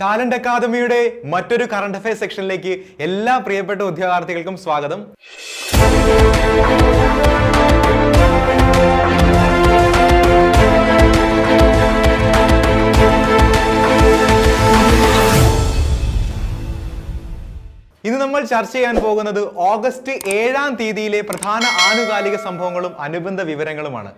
Talent അക്കാദമിയുടെ മറ്റൊരു current affair സെക്ഷനിലേക്ക് എല്ലാ പ്രിയപ്പെട്ട ഉദ്യോഗാർത്ഥികൾക്കും സ്വാഗതം. ഇന്ന് നമ്മൾ ചർച്ച ചെയ്യാൻ പോകുന്നത് ഓഗസ്റ്റ് ഏഴാം തീയതിയിലെ പ്രധാന ആനുകാലിക സംഭവങ്ങളും അനുബന്ധ വിവരങ്ങളുമാണ്.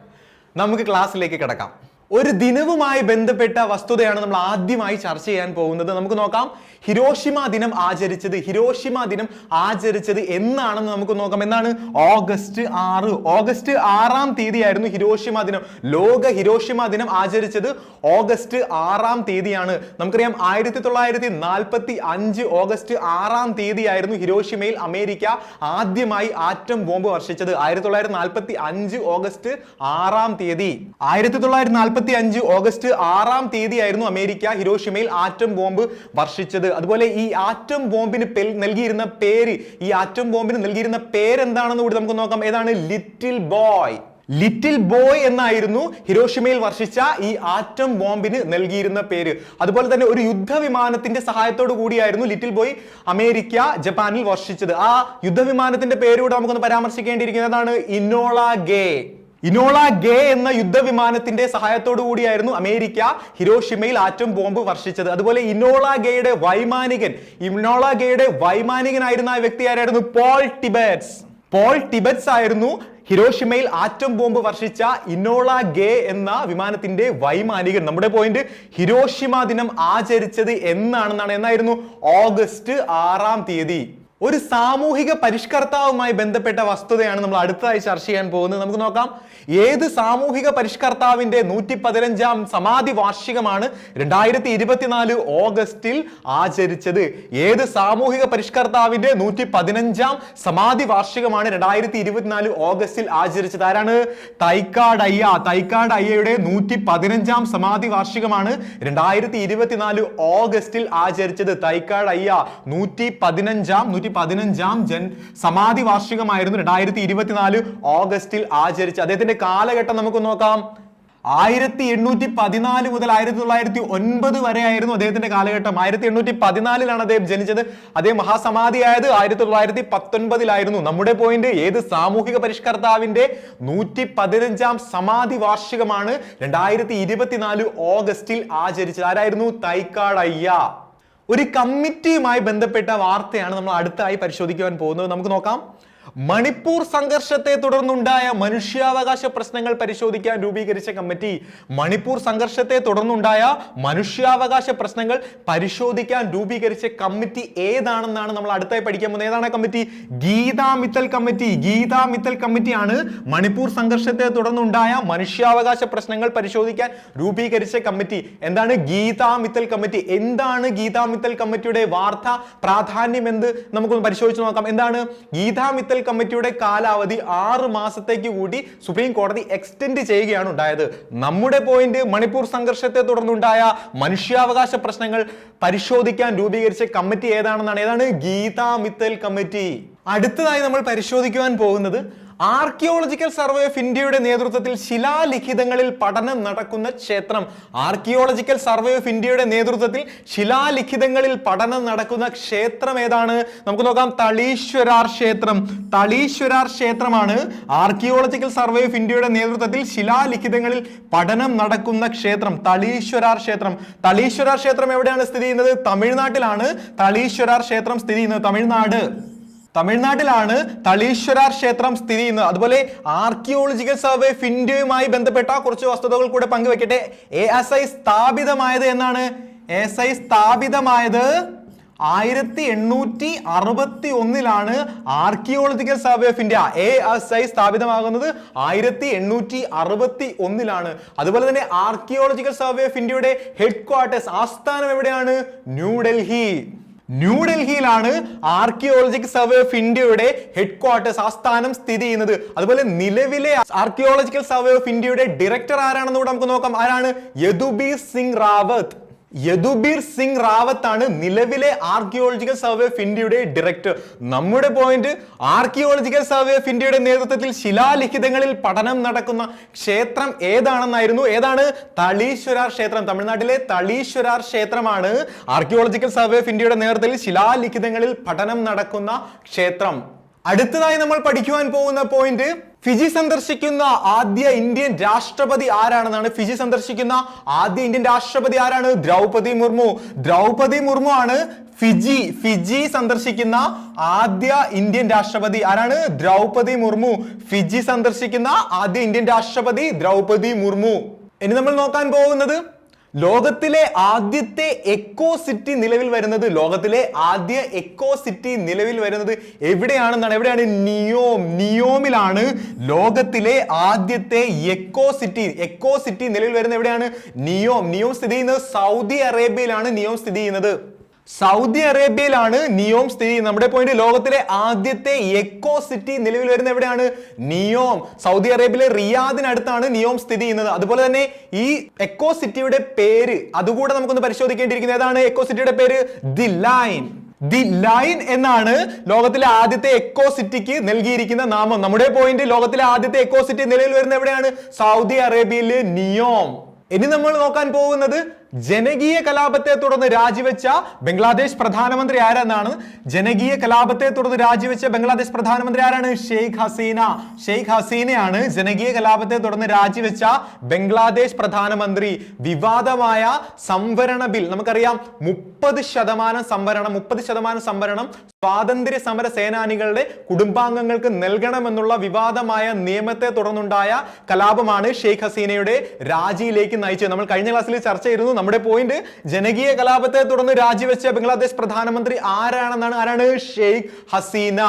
നമുക്ക് ക്ലാസ്സിലേക്ക് കിടക്കാം. ഒരു ദിനവുമായി ബന്ധപ്പെട്ട വസ്തുതയാണ് നമ്മൾ ആദ്യമായി ചർച്ച ചെയ്യാൻ പോകുന്നത്. നമുക്ക് നോക്കാം. ഹിരോഷിമ ദിനം ആചരിച്ചത് ഹിരോഷിമ ദിനം ആചരിച്ചത് എന്നാണെന്ന് നമുക്ക് നോക്കാം. എന്നാണ് ഓഗസ്റ്റ് ആറ്. ഓഗസ്റ്റ് ആറാം തീയതിയായിരുന്നു ഹിരോഷിമ ദിനം. ലോക ഹിരോഷിമ ദിനം ആചരിച്ചത് ഓഗസ്റ്റ് ആറാം തീയതിയാണ്. നമുക്കറിയാം ആയിരത്തി തൊള്ളായിരത്തി നാൽപ്പത്തി അഞ്ച് ഓഗസ്റ്റ് ആറാം തീയതിയായിരുന്നു ഹിരോഷിമയിൽ അമേരിക്ക ആദ്യമായി ആറ്റം ബോംബ് വർഷിച്ചത്. ആയിരത്തി തൊള്ളായിരത്തി നാൽപ്പത്തി അഞ്ച് ഓഗസ്റ്റ് ആറാം തീയതി. ആയിരത്തി തൊള്ളായിരത്തി നാൽപ്പത്തി അഞ്ച് ഓഗസ്റ്റ് ആറാം തീയതിയായിരുന്നു അമേരിക്ക ഹിരോഷിമയിൽ ആറ്റം ബോംബ് വർഷിച്ചത്. അതുപോലെ ഈ ആറ്റം ബോംബിന് നൽകിയിരുന്ന പേര് ഈ ആറ്റം ബോംബിന് നൽകിയിരുന്ന പേരെന്താണെന്ന് കൂടി നമുക്ക് നോക്കാം. ഏതാണ്? Little boy. ലിറ്റിൽ ബോയ് എന്നായിരുന്നു ഹിരോഷിമയിൽ വർഷിച്ച ഈ ആറ്റം ബോംബിന് നൽകിയിരുന്ന പേര്. അതുപോലെ തന്നെ ഒരു യുദ്ധവിമാനത്തിന്റെ സഹായത്തോടു കൂടിയായിരുന്നു ലിറ്റിൽ ബോയ് അമേരിക്ക ജപ്പാനിൽ വർഷിച്ചത്. ആ യുദ്ധവിമാനത്തിന്റെ പേരൂടെ നമുക്കൊന്ന് പരാമർശിക്കേണ്ടിയിരിക്കുന്നതാണ് ഇന്നോള ഗേ. ഇനോള ഗേ എന്ന യുദ്ധവിമാനത്തിന്റെ സഹായത്തോടു കൂടിയായിരുന്നു അമേരിക്ക ഹിരോഷിമയിൽ ആറ്റം ബോംബ് വർഷിച്ചത്. അതുപോലെ ഇനോള ഗേയുടെ വൈമാനികൻ ഇനോള ഗേയുടെ വൈമാനികനായിരുന്ന ആ വ്യക്തി ആരായിരുന്നു? Paul Tibbets. പോൾ ടിബറ്റ്സ് ആയിരുന്നു ഹിരോഷിമയിൽ ആറ്റം ബോംബ് വർഷിച്ച ഇനോള ഗേ എന്ന വിമാനത്തിന്റെ വൈമാനികൻ. നമ്മുടെ പോയിന്റ് ഹിരോഷിമ ദിനം ആചരിച്ചത് എന്നാണെന്നാണ്. എന്നായിരുന്നു? ഓഗസ്റ്റ് ആറാം തീയതി. ഒരു സാമൂഹിക പരിഷ്കർത്താവുമായി ബന്ധപ്പെട്ട വസ്തുതയാണ് നമ്മൾ അടുത്തതായി ചർച്ച ചെയ്യാൻ പോകുന്നത്. നമുക്ക് നോക്കാം. ഏത് സാമൂഹിക പരിഷ്കർത്താവിന്റെ നൂറ്റി പതിനഞ്ചാം സമാധി വാർഷികമാണ് രണ്ടായിരത്തി ഇരുപത്തിനാല് ഓഗസ്റ്റിൽ ആചരിച്ചത്? ഏത് സാമൂഹിക പരിഷ്കർത്താവിന്റെ നൂറ്റി പതിനഞ്ചാം സമാധി വാർഷികമാണ് രണ്ടായിരത്തി ഇരുപത്തിനാല് ഓഗസ്റ്റിൽ ആചരിച്ചത്? ആരാണ്? തൈക്കാട് അയ്യ. തൈക്കാട് അയ്യയുടെ നൂറ്റി പതിനഞ്ചാം സമാധി വാർഷികമാണ് രണ്ടായിരത്തി ഇരുപത്തിനാല് ഓഗസ്റ്റിൽ ആചരിച്ചത്. തൈക്കാട് അയ്യ നൂറ്റി പതിനഞ്ചാം നൂറ്റി പതിനഞ്ചാം ജൻ സമാധി വാർഷികമായിരുന്നു രണ്ടായിരത്തി ഇരുപത്തിനാല് ഓഗസ്റ്റിൽ ആചരിച്ചു അദ്ദേഹത്തിന്റെ കാലഘട്ടം നമുക്ക് നോക്കാം. ആയിരത്തി എണ്ണൂറ്റി പതിനാല് മുതൽ ആയിരത്തി തൊള്ളായിരത്തി ഒൻപത് വരെ ആയിരുന്നു അദ്ദേഹത്തിന്റെ കാലഘട്ടം. ആയിരത്തി എണ്ണൂറ്റി പതിനാലിലാണ് അദ്ദേഹം ജനിച്ചത്. അദ്ദേഹം മഹാസമാധിയായത് ആയിരത്തി തൊള്ളായിരത്തി പത്തൊൻപതിലായിരുന്നു നമ്മുടെ പോയിന്റ് ഏത് സാമൂഹിക പരിഷ്കർത്താവിന്റെ നൂറ്റി പതിനഞ്ചാം സമാധി വാർഷികമാണ് രണ്ടായിരത്തി ഇരുപത്തിനാല് ഓഗസ്റ്റിൽ ആചരിച്ചത്. ആരായിരുന്നു? തൈക്കാട് അയ്യ ഒരു കമ്മിറ്റിയുമായി ബന്ധപ്പെട്ട വാർത്തയാണ് നമ്മൾ അടുത്തായി പരിശോധിക്കുവാൻ പോകുന്നത്. നമുക്ക് നോക്കാം. മണിപ്പൂർ സംഘർഷത്തെ തുടർന്നുണ്ടായ മനുഷ്യാവകാശ പ്രശ്നങ്ങൾ പരിശോധിക്കാൻ രൂപീകരിച്ച കമ്മിറ്റി മണിപ്പൂർ സംഘർഷത്തെ തുടർന്നുണ്ടായ മനുഷ്യാവകാശ പ്രശ്നങ്ങൾ പരിശോധിക്കാൻ രൂപീകരിച്ച കമ്മിറ്റി ഏതാണെന്നാണ് നമ്മൾ അടുത്തായി പഠിക്കാൻ പോകുന്നത്. ഏതാണ് കമ്മിറ്റി? ഗീതാ മിത്തൽ കമ്മിറ്റി. ഗീതാ മിത്തൽ കമ്മിറ്റിയാണ് മണിപ്പൂർ സംഘർഷത്തെ തുടർന്നുണ്ടായ മനുഷ്യാവകാശ പ്രശ്നങ്ങൾ പരിശോധിക്കാൻ രൂപീകരിച്ച കമ്മിറ്റി. എന്താണ് ഗീതാ മിത്തൽ കമ്മിറ്റി? എന്താണ് ഗീതാ മിത്തൽ കമ്മിറ്റിയുടെ വാർത്ത പ്രാധാന്യം എന്ത് നമുക്കൊന്ന് പരിശോധിച്ച് നോക്കാം. എന്താണ്? ഗീതാ മിത്തൽ കമ്മിറ്റിയുടെ കാലാവധി ആറ് മാസത്തേക്ക് കൂടി സുപ്രീം കോടതി എക്സ്റ്റെൻഡ് ചെയ്യുകയാണ് ഉണ്ടായത്. നമ്മുടെ പോയിന്റ് മണിപ്പൂർ സംഘർഷത്തെ തുടർന്നുണ്ടായ മനുഷ്യാവകാശ പ്രശ്നങ്ങൾ പരിശോധിക്കാൻ രൂപീകരിച്ച കമ്മിറ്റി ഏതാണെന്നാണ്? ഏതാണ്? ഗീതാ മിത്തൽ കമ്മിറ്റി. അടുത്തതായി നമ്മൾ പരിശോധിക്കുവാൻ പോകുന്നത് ആർക്കിയോളജിക്കൽ സർവേ ഓഫ് ഇന്ത്യയുടെ നേതൃത്വത്തിൽ ശിലാലിഖിതങ്ങളിൽ പഠനം നടക്കുന്ന ക്ഷേത്രം. ആർക്കിയോളജിക്കൽ സർവേ ഓഫ് ഇന്ത്യയുടെ നേതൃത്വത്തിൽ ശിലാലിഖിതങ്ങളിൽ പഠനം നടക്കുന്ന ക്ഷേത്രം ഏതാണ്? നമുക്ക് നോക്കാം. തളീശ്വരാർ ക്ഷേത്രം. തളീശ്വരാർ ക്ഷേത്രമാണ് ആർക്കിയോളജിക്കൽ സർവേ ഓഫ് ഇന്ത്യയുടെ നേതൃത്വത്തിൽ ശിലാലിഖിതങ്ങളിൽ പഠനം നടക്കുന്ന ക്ഷേത്രം. തളീശ്വരാർ ക്ഷേത്രം. തളീശ്വരാർ ക്ഷേത്രം എവിടെയാണ് സ്ഥിതി ചെയ്യുന്നത്? തമിഴ്നാട്ടിലാണ് തളീശ്വരാർ ക്ഷേത്രം സ്ഥിതി ചെയ്യുന്നത്. തമിഴ്നാട്. തമിഴ്നാട്ടിലാണ് തളീശ്വരാർ ക്ഷേത്രം സ്ഥിതി ചെയ്യുന്നത്. അതുപോലെ ആർക്കിയോളജിക്കൽ സർവേ ഓഫ് ഇന്ത്യയുമായി ബന്ധപ്പെട്ട കുറച്ച് വസ്തുതകൾ കൂടെ പങ്കുവെക്കട്ടെ. എ എസ് ഐ സ്ഥാപിതമായത് എന്നാണ്? എസ് ഐ സ്ഥാപിതമായത് ആയിരത്തി എണ്ണൂറ്റി അറുപത്തി ഒന്നിലാണ് archaeological survey of India. A S I സ്ഥാപിതമാകുന്നത് ആയിരത്തി എണ്ണൂറ്റി അറുപത്തി ഒന്നിലാണ് അതുപോലെ തന്നെ ആർക്കിയോളജിക്കൽ സർവേ ഓഫ് ഇന്ത്യയുടെ ഹെഡ് ക്വാർട്ടേഴ്സ് ആസ്ഥാനം എവിടെയാണ്? ന്യൂഡൽഹി ന്യൂഡൽഹിയിലാണ് ആർക്കിയോളജിക്കൽ സർവേ ഓഫ് ഇന്ത്യയുടെ ഹെഡ് ക്വാർട്ടേഴ്സ് ആസ്ഥാനം സ്ഥിതി ചെയ്യുന്നത്. അതുപോലെ നിലവിലെ ആർക്കിയോളജിക്കൽ സർവേ ഓഫ് ഇന്ത്യയുടെ ഡയറക്ടർ ആരാണെന്ന് കൂടെ നമുക്ക് നോക്കാം. ആരാണ്? യദുബി സിംഗ് റാവത്ത്. യദുബീർ സിംഗ് റാവത്ത് ആണ് നിലവിലെ ആർക്കിയോളജിക്കൽ സർവേ ഓഫ് ഇന്ത്യയുടെ ഡയറക്ടർ നമ്മുടെ പോയിന്റ് ആർക്കിയോളജിക്കൽ സർവേ ഓഫ് ഇന്ത്യയുടെ നേതൃത്വത്തിൽ ശിലാലിഖിതങ്ങളിൽ പഠനം നടക്കുന്ന ക്ഷേത്രം ഏതാണെന്നായിരുന്നു? ഏതാണ്? തളീശ്വരാർ ക്ഷേത്രം തമിഴ്നാട്ടിലെ തളീശ്വരാർ ക്ഷേത്രമാണ് ആർക്കിയോളജിക്കൽ സർവേ ഓഫ് ഇന്ത്യയുടെ നേതൃത്വത്തിൽ ശിലാലിഖിതങ്ങളിൽ പഠനം നടക്കുന്ന ക്ഷേത്രം. അടുത്തതായി നമ്മൾ പഠിക്കുവാൻ പോകുന്ന പോയിന്റ് ഫിജി സന്ദർശിക്കുന്ന ആദ്യ ഇന്ത്യൻ രാഷ്ട്രപതി ആരാണെന്നാണ്? ഫിജി സന്ദർശിക്കുന്ന ആദ്യ ഇന്ത്യൻ രാഷ്ട്രപതി ആരാണ്? ദ്രൗപദി മുർമു. ദ്രൗപദി മുർമു ആണ് ഫിജി ഫിജി സന്ദർശിക്കുന്ന ആദ്യ ഇന്ത്യൻ രാഷ്ട്രപതി ആരാണ്? ദ്രൗപദി മുർമു. ഫിജി സന്ദർശിക്കുന്ന ആദ്യ ഇന്ത്യൻ രാഷ്ട്രപതി ദ്രൗപദി മുർമു. ഇനി നമ്മൾ നോക്കാൻ പോകുന്നത് ലോകത്തിലെ ആദ്യത്തെ എക്കോ സിറ്റി നിലവിൽ വരുന്നത് ലോകത്തിലെ ആദ്യ എക്കോ സിറ്റി നിലവിൽ വരുന്നത് എവിടെയാണെന്നാണ്? എവിടെയാണ്? നിയോം. നിയോമിലാണ് ലോകത്തിലെ ആദ്യത്തെ എക്കോ സിറ്റി എക്കോ സിറ്റി നിലവിൽ വരുന്നത് എവിടെയാണ്? നിയോം. നിയോം സ്ഥിതി ചെയ്യുന്നത് സൗദി അറേബ്യയിലാണ് നിയോം സ്ഥിതി ചെയ്യുന്നത്. സൗദി അറേബ്യയിലാണ് നിയോം സ്ഥിതി ചെയ്യുന്നത്. നമ്മുടെ പോയിന്റ് ലോകത്തിലെ ആദ്യത്തെ എക്കോ സിറ്റി നിലവിൽ വരുന്ന എവിടെയാണ്? നിയോം. സൗദി അറേബ്യയിലെ റിയാദിനടുത്താണ് നിയോം സ്ഥിതി ചെയ്യുന്നത്. അതുപോലെ തന്നെ ഈ എക്കോ സിറ്റിയുടെ പേര് അതുകൂടെ നമുക്കൊന്ന് പരിശോധിക്കേണ്ടിയിരിക്കുന്നത് ഏതാണ് എക്കോ സിറ്റിയുടെ പേര്? The line. ദി ലൈൻ എന്നാണ് ലോകത്തിലെ ആദ്യത്തെ എക്കോ സിറ്റിക്ക് നൽകിയിരിക്കുന്ന നാമം. നമ്മുടെ പോയിന്റ് ലോകത്തിലെ ആദ്യത്തെ എക്കോ സിറ്റി നിലവിൽ വരുന്ന എവിടെയാണ്? സൗദി അറേബ്യയിലെ നിയോം. ഇനി നമ്മൾ നോക്കാൻ പോകുന്നത് ജനകീയ കലാപത്തെ തുടർന്ന് രാജിവെച്ച ബംഗ്ലാദേശ് പ്രധാനമന്ത്രി ആരെന്നാണ്? ജനകീയ കലാപത്തെ തുടർന്ന് രാജിവെച്ച ബംഗ്ലാദേശ് പ്രധാനമന്ത്രി ആരാണ്? ഷെയ്ഖ് ഹസീന. ഷെയ്ഖ് ഹസീനയാണ് ജനകീയ കലാപത്തെ തുടർന്ന് രാജിവെച്ച ബംഗ്ലാദേശ് പ്രധാനമന്ത്രി. വിവാദമായ സംവരണ ബിൽ. നമുക്കറിയാം മുപ്പത് ശതമാനം സംവരണം മുപ്പത് ശതമാനം സംവരണം സ്വാതന്ത്ര്യ സമര സേനാനികളുടെ കുടുംബാംഗങ്ങൾക്ക് നൽകണമെന്നുള്ള വിവാദമായ നിയമത്തെ തുടർന്നുണ്ടായ കലാപമാണ് ഷെയ്ഖ് ഹസീനയുടെ രാജിയിലേക്ക് നയിച്ചത്. നമ്മൾ കഴിഞ്ഞ ക്ലാസ്സിൽ ചർച്ച ചെയ്തിരുന്നു നമ്മുടെ പോയിന്റ് ജനകീയ കലാപത്തെ തുടർന്ന് രാജിവെച്ച ബംഗ്ലാദേശ് പ്രധാനമന്ത്രി ആരാണെന്നാണ്? ആരാണ്? ഷെയ്ഖ് ഹസീന.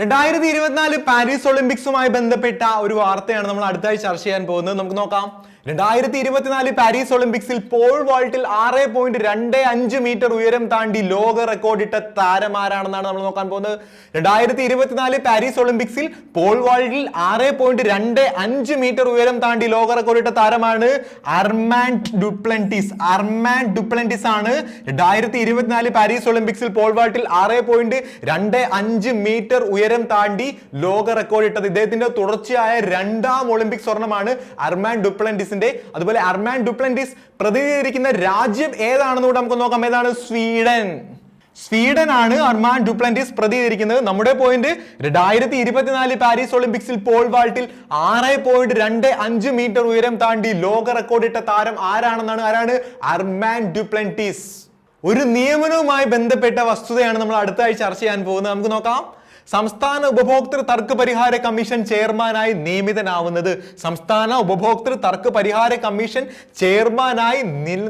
രണ്ടായിരത്തി ഇരുപത്തിനാല് പാരീസ് ഒളിമ്പിക്സുമായി ബന്ധപ്പെട്ട ഒരു വാർത്തയാണ് നമ്മൾ അടുത്തായി ചർച്ച ചെയ്യാൻ പോകുന്നത്. നമുക്ക് നോക്കാം. രണ്ടായിരത്തി ഇരുപത്തിനാല് പാരീസ് ഒളിമ്പിക്സിൽ പോൾ വാൾട്ടിൽ ആറ് പോയിന്റ് രണ്ട് അഞ്ച് മീറ്റർ ഉയരം താണ്ടി ലോക റെക്കോർഡിട്ട താരം ആരാണെന്നാണ് നമ്മൾ നോക്കാൻ പോകുന്നത്. രണ്ടായിരത്തി ഇരുപത്തിനാല് പാരീസ് ഒളിമ്പിക്സിൽ പോൾ വാൾട്ടിൽ ആറ് പോയിന്റ് രണ്ട് അഞ്ച് മീറ്റർ ഉയരം താണ്ടി ലോക റെക്കോർഡിട്ട താരമാണ് അർമാൻഡ് ഡുപ്ലന്റിസ്. അർമാൻഡ് ഡുപ്ലന്റിസ് ആണ് രണ്ടായിരത്തി ഇരുപത്തിനാല് പാരീസ് ഒളിമ്പിക്സിൽ പോൾ വാൾട്ടിൽ ആറ് പോയിന്റ് രണ്ട് അഞ്ച് മീറ്റർ ഉയരം താണ്ടി ലോക റെക്കോർഡ് ഇട്ടത് ഇദ്ദേഹത്തിന്റെ തുടർച്ചയായ രണ്ടാം ഒളിമ്പിക് സ്വർണമാണ് അർമാൻ ഡുപ്ലന്റിസിന്റെ അതുപോലെ അർമാൻ ഡുപ്ലന്റിസ് പ്രതിനിധീകരിക്കുന്ന രാജ്യം ഏതാണെന്ന് കൂടെ നമുക്ക് നോക്കാം. ഏതാണ്? സ്വീഡൻ. സ്വീഡൻ ആണ് അർമാൻ ഡുപ്ലന്റിസ് പ്രതികരിക്കുന്നത് നമ്മുടെ പോയിന്റ് രണ്ടായിരത്തി ഇരുപത്തിനാല് പാരീസ് ഒളിമ്പിക്സിൽ പോൾ വാൾട്ടിൽ ആറ് പോയിന്റ് രണ്ട് അഞ്ച് മീറ്റർ ഉയരം താണ്ടി ലോക റെക്കോർഡ് ഇട്ട താരം ആരാണെന്നാണ്? ആരാണ്? അർമാൻ ഡുപ്ലന്റിസ് ഒരു നിയമനവുമായി ബന്ധപ്പെട്ട വസ്തുതയാണ് നമ്മൾ അടുത്തായി ചർച്ച ചെയ്യാൻ പോകുന്നത്. നമുക്ക് നോക്കാം. സംസ്ഥാന ഉപഭോക്തൃ തർക്ക പരിഹാര കമ്മീഷൻ ചെയർമാനായി നിയമിതനാവുന്നത് സംസ്ഥാന ഉപഭോക്തൃ തർക്ക പരിഹാര കമ്മീഷൻ ചെയർമാനായി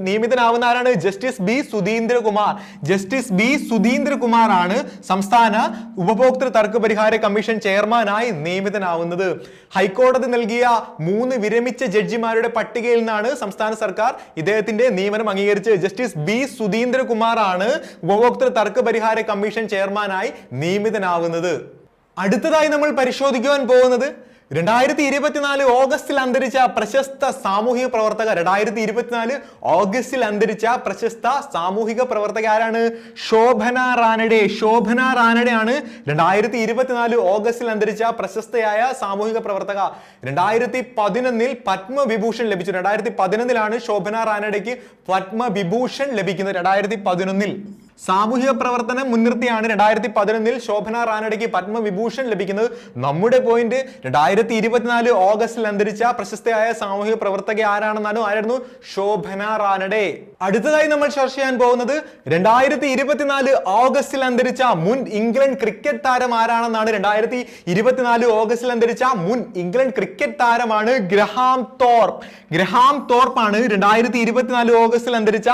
നിയമിതനാവുന്ന ആരാണ് justice B Sudheendrakumar. Justice B Sudheendrakumar ആണ് സംസ്ഥാന ഉപഭോക്തൃ തർക്ക പരിഹാര കമ്മീഷൻ ചെയർമാനായി നിയമിതനാവുന്നത്. ഹൈക്കോടതി നൽകിയ മൂന്ന് വിരമിച്ച ജഡ്ജിമാരുടെ പട്ടികയിൽ നിന്നാണ് സംസ്ഥാന സർക്കാർ ഇദ്ദേഹത്തിന്റെ നിയമനം അംഗീകരിച്ച് ജസ്റ്റിസ് ബി സുധീന്ദ്രകുമാർ ആണ് ഉപഭോക്തൃ തർക്ക പരിഹാര കമ്മീഷൻ ചെയർമാനായി നിയമിതനാവുന്നത്. അടുത്തതായി നമ്മൾ പരിശോധിക്കുവാൻ പോകുന്നത് രണ്ടായിരത്തി ഇരുപത്തിനാല് ഓഗസ്റ്റിൽ അന്തരിച്ച പ്രശസ്ത സാമൂഹിക പ്രവർത്തക രണ്ടായിരത്തി ഇരുപത്തിനാല് ഓഗസ്റ്റിൽ അന്തരിച്ച പ്രശസ്ത സാമൂഹിക പ്രവർത്തക ആരാണ്? ശോഭന റാനഡെ. ശോഭന റാനഡെ ആണ് രണ്ടായിരത്തി ഇരുപത്തിനാല് ഓഗസ്റ്റിൽ അന്തരിച്ച പ്രശസ്തയായ സാമൂഹിക പ്രവർത്തക. രണ്ടായിരത്തി പതിനൊന്നിൽ പത്മവിഭൂഷൺ ലഭിച്ചു. രണ്ടായിരത്തി പതിനൊന്നിലാണ് ശോഭന റാനഡയ്ക്ക് പത്മവിഭൂഷൺ ലഭിക്കുന്നത്. രണ്ടായിരത്തി പതിനൊന്നിൽ സാമൂഹിക പ്രവർത്തനം മുൻനിർത്തിയാണ് രണ്ടായിരത്തി പതിനൊന്നിൽ ശോഭന റാനഡയ്ക്ക് പത്മവിഭൂഷൺ ലഭിക്കുന്നത്. നമ്മുടെ പോയിന്റ് രണ്ടായിരത്തി ഇരുപത്തിനാല് ഓഗസ്റ്റിൽ അന്തരിച്ച പ്രശസ്തയായ സാമൂഹിക പ്രവർത്തക ആരാണെന്നാണ്? ആരായിരുന്നു? ശോഭന റാനഡെ അടുത്തതായി നമ്മൾ ചർച്ച ചെയ്യാൻ പോകുന്നത് രണ്ടായിരത്തി ഇരുപത്തിനാല് ഓഗസ്റ്റിൽ അന്തരിച്ച മുൻ ഇംഗ്ലണ്ട് ക്രിക്കറ്റ് താരം ആരാണെന്നാണ്? രണ്ടായിരത്തി ഇരുപത്തിനാല് ഓഗസ്റ്റിൽ അന്തരിച്ച മുൻ ഇംഗ്ലണ്ട് ക്രിക്കറ്റ് താരമാണ് ഗ്രഹാം തോർപ്പ്. ഗ്രഹാം തോർപ്പാണ് രണ്ടായിരത്തി ഇരുപത്തിനാല് ഓഗസ്റ്റിൽ അന്തരിച്ച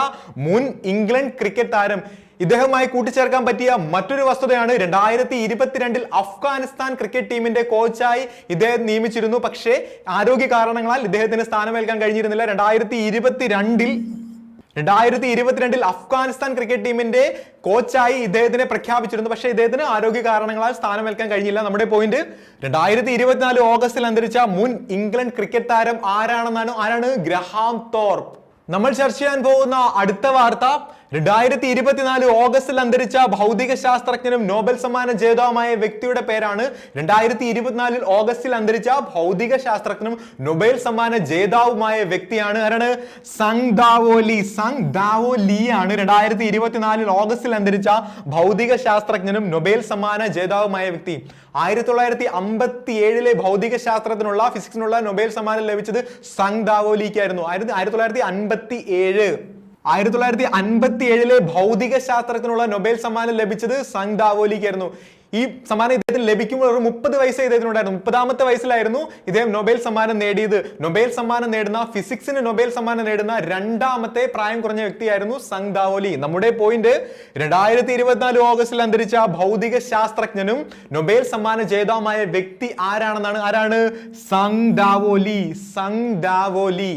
മുൻ ഇംഗ്ലണ്ട് ക്രിക്കറ്റ് താരം. ഇദ്ദേഹവുമായി കൂട്ടിച്ചേർക്കാൻ പറ്റിയ മറ്റൊരു വസ്തുതയാണ് രണ്ടായിരത്തി ഇരുപത്തിരണ്ടിൽ അഫ്ഗാനിസ്ഥാൻ ക്രിക്കറ്റ് ടീമിന്റെ കോച്ചായി ഇദ്ദേഹം നിയമിച്ചിരുന്നു. പക്ഷേ ആരോഗ്യ കാരണങ്ങളാൽ ഇദ്ദേഹത്തിന് സ്ഥാനമേൽക്കാൻ കഴിഞ്ഞിരുന്നില്ല. രണ്ടായിരത്തി ഇരുപത്തിരണ്ടിൽ രണ്ടായിരത്തി ഇരുപത്തിരണ്ടിൽ അഫ്ഗാനിസ്ഥാൻ ക്രിക്കറ്റ് ടീമിന്റെ കോച്ചായി ഇദ്ദേഹത്തിനെ പ്രഖ്യാപിച്ചിരുന്നു. പക്ഷേ ഇദ്ദേഹത്തിന് ആരോഗ്യ കാരണങ്ങളാൽ സ്ഥാനമേൽക്കാൻ കഴിഞ്ഞില്ല. നമ്മുടെ പോയിന്റ് രണ്ടായിരത്തി ഇരുപത്തിനാല് ഓഗസ്റ്റിൽ അന്തരിച്ച മുൻ ഇംഗ്ലണ്ട് ക്രിക്കറ്റ് താരം ആരാണെന്നാണ്? ആരാണ്? Graham Thorpe. നമ്മൾ ചർച്ച ചെയ്യാൻ പോകുന്ന അടുത്ത വാർത്ത രണ്ടായിരത്തി ഇരുപത്തിനാല് ഓഗസ്റ്റിൽ അന്തരിച്ച ഭൗതിക ശാസ്ത്രജ്ഞനും നോബൽ സമ്മാന ജേതാവുമായ വ്യക്തിയുടെ പേരാണ് രണ്ടായിരത്തി ഇരുപത്തിനാലിൽ ഓഗസ്റ്റിൽ അന്തരിച്ച ഭൗതിക ശാസ്ത്രജ്ഞനും നൊബേൽ സമ്മാന ജേതാവുമായ വ്യക്തിയാണ്. ആരാണ്? സംഗ് ദാവോലി. സംഗ് ദാവോലി ആണ് രണ്ടായിരത്തി ഇരുപത്തിനാലിൽ ഓഗസ്റ്റിൽ അന്തരിച്ച ഭൗതിക ശാസ്ത്രജ്ഞനും നൊബേൽ സമ്മാന ജേതാവുമായ വ്യക്തി. ആയിരത്തി തൊള്ളായിരത്തി അമ്പത്തി ഏഴിലെ ഭൗതിക ശാസ്ത്രത്തിനുള്ള ഫിസിക്സിനുള്ള നൊബേൽ സമ്മാനം ലഭിച്ചത് സംഗ് ദാവോലിക്കായിരുന്നു. ആയിരത്തി ആയിരത്തി തൊള്ളായിരത്തി അൻപത്തി ഏഴ് ആയിരത്തി തൊള്ളായിരത്തി അൻപത്തി ഏഴിലെ ഭൗതിക ശാസ്ത്രത്തിനുള്ള നൊബേൽ സമ്മാനം ലഭിച്ചത് സംഗ് ദാവോലിക്കായിരുന്നു ഈ സമ്മാനം ഇദ്ദേഹത്തിന് ലഭിക്കുമ്പോൾ ഒരു മുപ്പത് വയസ്സ് ഇദ്ദേഹത്തിനുണ്ടായിരുന്നു. മുപ്പതാമത്തെ വയസ്സിലായിരുന്നു ഇദ്ദേഹം നൊബേൽ സമ്മാനം നേടിയത്. നൊബേൽ സമ്മാനം നേടുന്ന ഫിസിക്സിന് നൊബേൽ സമ്മാനം നേടുന്ന രണ്ടാമത്തെ പ്രായം കുറഞ്ഞ വ്യക്തിയായിരുന്നു സംഗ് ദാവോലി നമ്മുടെ പോയിന്റ് രണ്ടായിരത്തി ഇരുപത്തിനാല് ഓഗസ്റ്റിൽ അന്തരിച്ച ഭൗതിക ശാസ്ത്രജ്ഞനും നൊബേൽ സമ്മാന ജേതാവുമായ വ്യക്തി ആരാണെന്നാണ്? ആരാണ്? സംഗ് ദാവോലി ദാവോലി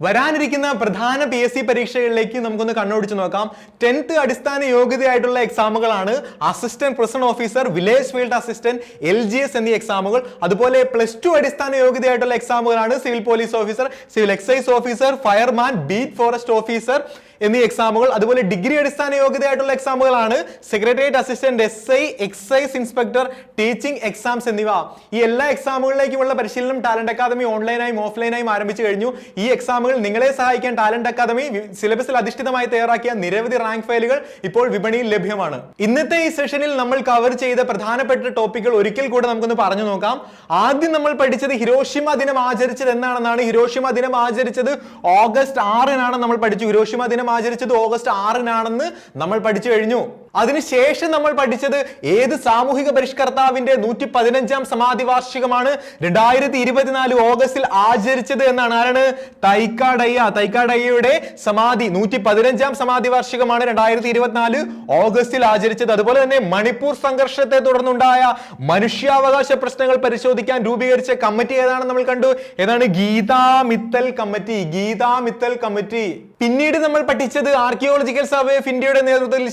വരാനിരിക്കുന്ന പ്രധാന പി എസ് സി പരീക്ഷകളിലേക്ക് നമുക്കൊന്ന് കണ്ണോടിച്ച് നോക്കാം. ടെൻത്ത് അടിസ്ഥാന യോഗ്യതയായിട്ടുള്ള എക്സാമുകളാണ് assistant president officer village field assistant L G S എന്നീ എക്സാമുകൾ അതുപോലെ പ്ലസ് ടു അടിസ്ഥാന യോഗ്യതയായിട്ടുള്ള എക്സാമുകളാണ് civil police officer civil excise officer fireman beat forest officer എന്നീ എക്സാമുകൾ അതുപോലെ ഡിഗ്രി അടിസ്ഥാന യോഗ്യതയായിട്ടുള്ള എക്സാമുകളാണ് secretariat assistant S I excise inspector teaching exams എന്നിവ. ഈ എല്ലാ എക്സാമുകളിലേക്കുമുള്ള പരിശീലനം ടാലന്റ് അക്കാദമി ഓൺലൈനായും ഓഫ്ലൈനായും ആരംഭിച്ചു കഴിഞ്ഞു. ഈ എക്സാമുകൾ നിങ്ങളെ സഹായിക്കാൻ ടാലന്റ് അക്കാദമി സിലബസിൽ അധിഷ്ഠിതമായി തയ്യാറാക്കിയ നിരവധി റാങ്ക് ഫയലുകൾ ഇപ്പോൾ വിപണിയിൽ ലഭ്യമാണ്. ഇന്നത്തെ ഈ സെഷനിൽ നമ്മൾ കവർ ചെയ്ത പ്രധാനപ്പെട്ട ടോപ്പിക്കുകൾ ഒരിക്കൽ കൂടെ നമുക്കൊന്ന് പറഞ്ഞു നോക്കാം. ആദ്യം നമ്മൾ പഠിച്ചത് ഹിരോഷിമ ദിനം ആചരിച്ചത് എന്നാണെന്നാണ്. ഹിരോഷിമ ദിനം ആചരിച്ചത് ഓഗസ്റ്റ് ആറിനാണ് നമ്മൾ പഠിച്ചു. ഹിരോഷിമ ദിനം ആചരിച്ചത് ഓഗസ്റ്റ് ആറിനാണെന്ന് നമ്മൾ പഠിച്ചു കഴിഞ്ഞു. അതിനുശേഷം നമ്മൾ പഠിച്ചത് ഏത് സാമൂഹിക പരിഷ്കർത്താവിന്റെ നൂറ്റി പതിനഞ്ചാം സമാധി വാർഷികമാണ് രണ്ടായിരത്തി ഇരുപത്തിനാല് ഓഗസ്റ്റിൽ ആചരിച്ചത് എന്നാണ്. ആരാണ്? തൈക്കാടയ്യ. തൈക്കാടയ്യയുടെ സമാധി നൂറ്റി പതിനഞ്ചാം സമാധി വാർഷികമാണ് രണ്ടായിരത്തി ഇരുപത്തിനാല് ഓഗസ്റ്റിൽ ആചരിച്ചത്. അതുപോലെ തന്നെ മണിപ്പൂർ സംഘർഷത്തെ തുടർന്നുണ്ടായ മനുഷ്യാവകാശ പ്രശ്നങ്ങൾ പരിശോധിക്കാൻ രൂപീകരിച്ച കമ്മിറ്റി ഏതാണെന്ന് നമ്മൾ കണ്ടു? ഏതാണ്? ഗീതാ മിത്തൽ കമ്മിറ്റി. ഗീതാ മിത്തൽ കമ്മിറ്റി. പിന്നീട് നമ്മൾ പഠിച്ചത് ആർക്കിയോളജിക്കൽ സർവേ ഓഫ് ഇന്ത്യയുടെ നേതൃത്വത്തിൽ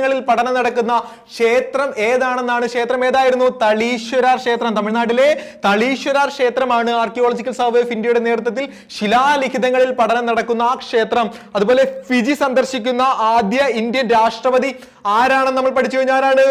ശിലാലിഖിതങ്ങളിൽ പഠനം നടക്കുന്ന ക്ഷേത്രം ഏതാണെന്നാണ് ക്ഷേത്രം ഏതായിരുന്നു? തളീശ്വരാർ ക്ഷേത്രം തമിഴ്നാട്ടിലെ തളീശ്വരാർ ക്ഷേത്രമാണ് ആർക്കിയോളജിക്കൽ സർവേ ഓഫ് ഇന്ത്യയുടെ നേതൃത്വത്തിൽ ശിലാലിഖിതങ്ങളിൽ പഠനം നടക്കുന്ന ആ ക്ഷേത്രം. അതുപോലെ ഫിജി സന്ദർശിക്കുന്ന ആദ്യ ഇന്ത്യൻ രാഷ്ട്രപതി ആരാണെന്ന് നമ്മൾ പഠിച്ചു കഴിഞ്ഞാൽ ആരാണ്?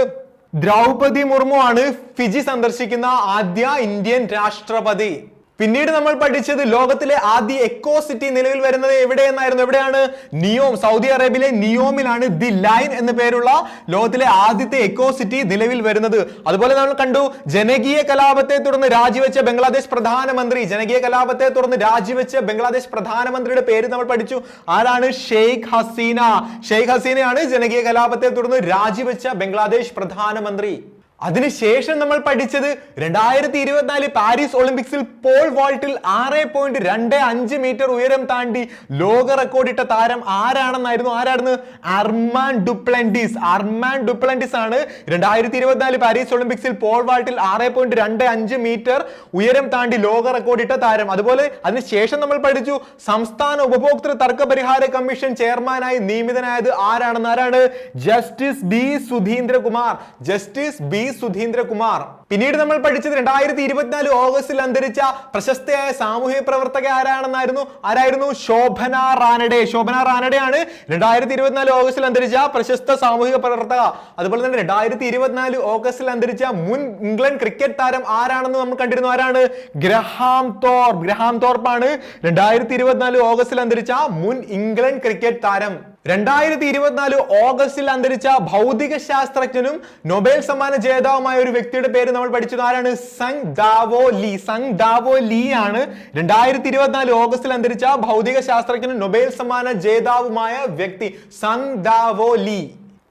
ദ്രൗപതി മുർമു ആണ് ഫിജി സന്ദർശിക്കുന്ന ആദ്യ ഇന്ത്യൻ രാഷ്ട്രപതി. പിന്നീട് നമ്മൾ പഠിച്ചത് ലോകത്തിലെ ആദ്യ എക്കോ സിറ്റി നിലവിൽ വരുന്നത് എവിടെയെന്നായിരുന്നു? എവിടെയാണ്? നിയോം സൗദി അറേബ്യയിലെ നിയോമിലാണ് ദി ലൈൻ എന്ന പേരുള്ള ലോകത്തിലെ ആദ്യത്തെ എക്കോ സിറ്റി നിലവിൽ വരുന്നത്. അതുപോലെ നമ്മൾ കണ്ടു ജനകീയ കലാപത്തെ തുടർന്ന് രാജിവെച്ച ബംഗ്ലാദേശ് പ്രധാനമന്ത്രി. ജനകീയ കലാപത്തെ തുടർന്ന് രാജിവെച്ച ബംഗ്ലാദേശ് പ്രധാനമന്ത്രിയുടെ പേര് നമ്മൾ പഠിച്ചു. ആരാണ്? ഷെയ്ഖ് ഹസീന. ഷെയ്ഖ് ഹസീനയാണ് ജനകീയ കലാപത്തെ തുടർന്ന് രാജിവെച്ച ബംഗ്ലാദേശ് പ്രധാനമന്ത്രി. അതിനുശേഷം നമ്മൾ പഠിച്ചത് രണ്ടായിരത്തി ഇരുപത്തിനാല് പാരീസ് ഒളിമ്പിക്സിൽ പോൾ വാൾട്ടിൽ ആറ് പോയിന്റ് രണ്ട് അഞ്ച് മീറ്റർ ഉയരം താണ്ടി ലോക റെക്കോർഡിട്ട താരം ആരാണെന്നായിരുന്നു? ആരായിരുന്നു? അർമാൻ ഡുപ്ലൻഡിസ്. അർമാൻ ഡുപ്ലൻഡിസ് ആണ് രണ്ടായിരത്തി ഇരുപത്തിനാല് പാരീസ് ഒളിമ്പിക്സിൽ പോൾ വാൾട്ടിൽ ആറ് പോയിന്റ് രണ്ട് അഞ്ച് മീറ്റർ ഉയരം താണ്ടി ലോക റെക്കോർഡിട്ട താരം. അതുപോലെ അതിനുശേഷം നമ്മൾ പഠിച്ചു സംസ്ഥാന ഉപഭോക്തൃ തർക്ക പരിഹാര കമ്മീഷൻ ചെയർമാനായി നിയമിതനായത് ആരാണെന്ന്? ആരാണ്? Justice B Sudheendrakumar. Justice B Sudheendrakumar. പിന്നീട് നമ്മൾ പഠിച്ചത് രണ്ടായിരത്തി ഇരുപത്തിനാല് ഓഗസ്റ്റിൽ അന്തരിച്ച പ്രശസ്തയായ സാമൂഹ്യ പ്രവർത്തക ആരാണെന്നായിരുന്നു? ആരായിരുന്നു? ശോഭന റാനഡെ. ശോഭന റാനഡെ ആണ് രണ്ടായിരത്തി ഇരുപത്തിനാല് ഓഗസ്റ്റിൽ അന്തരിച്ച പ്രശസ്ത സാമൂഹിക പ്രവർത്തക. അതുപോലെ തന്നെ രണ്ടായിരത്തി ഇരുപത്തിനാല് ഓഗസ്റ്റിൽ അന്തരിച്ച മുൻ ഇംഗ്ലണ്ട് ക്രിക്കറ്റ് താരം ആരാണെന്ന് നമ്മൾ കണ്ടിരുന്നു? ആരാണ്? ഗ്രഹാം തോർപ്പ് ഗ്രഹാം തോർപ്പാണ് രണ്ടായിരത്തി ഇരുപത്തിനാല് ഓഗസ്റ്റിൽ അന്തരിച്ച മുൻ ഇംഗ്ലണ്ട് ക്രിക്കറ്റ് താരം. രണ്ടായിരത്തി ഇരുപത്തിനാല് ഓഗസ്റ്റിൽ അന്തരിച്ച ഭൗതിക ശാസ്ത്രജ്ഞനും നൊബേൽ സമ്മാന ജേതാവുമായ ഒരു വ്യക്തിയുടെ പേര് നമ്മൾ പഠിച്ചത് ആരാണ്? Tsung Dao Lee. Tsung Dao Lee ആണ് രണ്ടായിരത്തി ഇരുപത്തിനാല് ഓഗസ്റ്റിൽ അന്തരിച്ച ഭൗതിക ശാസ്ത്രജ്ഞനും നൊബേൽ സമ്മാന ജേതാവുമായ വ്യക്തി സംഗ് ദാവോ ലീ.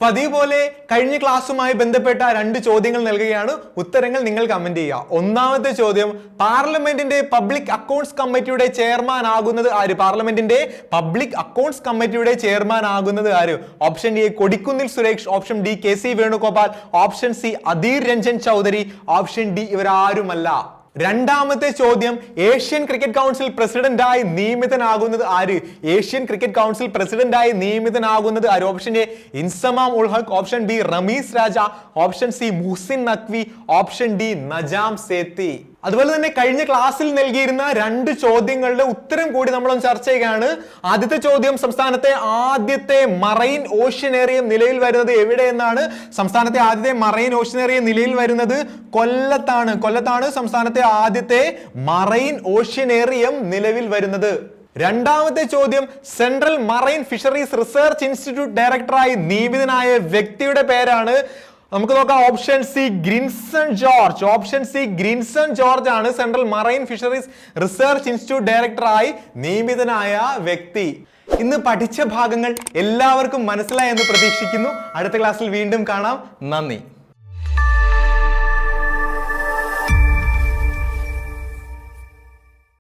പതിവ് കഴിഞ്ഞ ക്ലാസ്സുമായി ബന്ധപ്പെട്ട രണ്ട് ചോദ്യങ്ങൾ നൽകുകയാണ്. ഉത്തരങ്ങൾ നിങ്ങൾ കമന്റ് ചെയ്യുക. ഒന്നാമത്തെ ചോദ്യം പാർലമെന്റിന്റെ പബ്ലിക് അക്കൗണ്ട്സ് കമ്മിറ്റിയുടെ ചെയർമാൻ ആകുന്നത് ആര്? പാർലമെന്റിന്റെ പബ്ലിക് അക്കൗണ്ട്സ് കമ്മിറ്റിയുടെ ചെയർമാൻ ആകുന്നത് ആര്? Option A Kodikunnil Suresh. Option D K C Venugopal. Option C Adhir Ranjan Chowdhury. Option D ഇവരാരുമല്ല. രണ്ടാമത്തെ ചോദ്യം ഏഷ്യൻ ക്രിക്കറ്റ് കൗൺസിൽ പ്രസിഡന്റായി നിയമിതനാകുന്നത് ആര്? ഏഷ്യൻ ക്രിക്കറ്റ് കൗൺസിൽ പ്രസിഡന്റായി നിയമിതനാകുന്നത് ആര്? Option A Inzamam ul option B Ramiz Raja. Option C Mohsin Naqvi. Option D Najam Sethi. അതുപോലെ തന്നെ കഴിഞ്ഞ ക്ലാസ്സിൽ നൽകിയിരുന്ന രണ്ട് ചോദ്യങ്ങളുടെ ഉത്തരം കൂടി നമ്മളൊന്ന് ചർച്ച ചെയ്യുകയാണ്. ആദ്യത്തെ ചോദ്യം സംസ്ഥാനത്തെ ആദ്യത്തെ മറൈൻ ഓഷ്യനേറിയം നിലയിൽ വരുന്നത് എവിടെ എന്നാണ് സംസ്ഥാനത്തെ ആദ്യത്തെ മറൈൻ ഓഷ്യനേറിയം നിലയിൽ വരുന്നത് കൊല്ലത്താണ്. കൊല്ലത്താണ് സംസ്ഥാനത്തെ ആദ്യത്തെ മറൈൻ ഓഷ്യനേറിയം നിലവിൽ വരുന്നത്. രണ്ടാമത്തെ ചോദ്യം central marine fisheries research institute ഡയറക്ടറായി നിയമിതനായ വ്യക്തിയുടെ പേരാണ് നമുക്ക് നോക്കാം. Option C Grinson George option C Grinson George ആണ് central marine fisheries research institute ഡയറക്ടറായി നിയമിതനായ വ്യക്തി. ഇന്ന് പഠിച്ച ഭാഗങ്ങൾ എല്ലാവർക്കും മനസ്സിലായെന്ന് പ്രതീക്ഷിക്കുന്നു. അടുത്ത ക്ലാസ്സിൽ വീണ്ടും കാണാം. നന്ദി.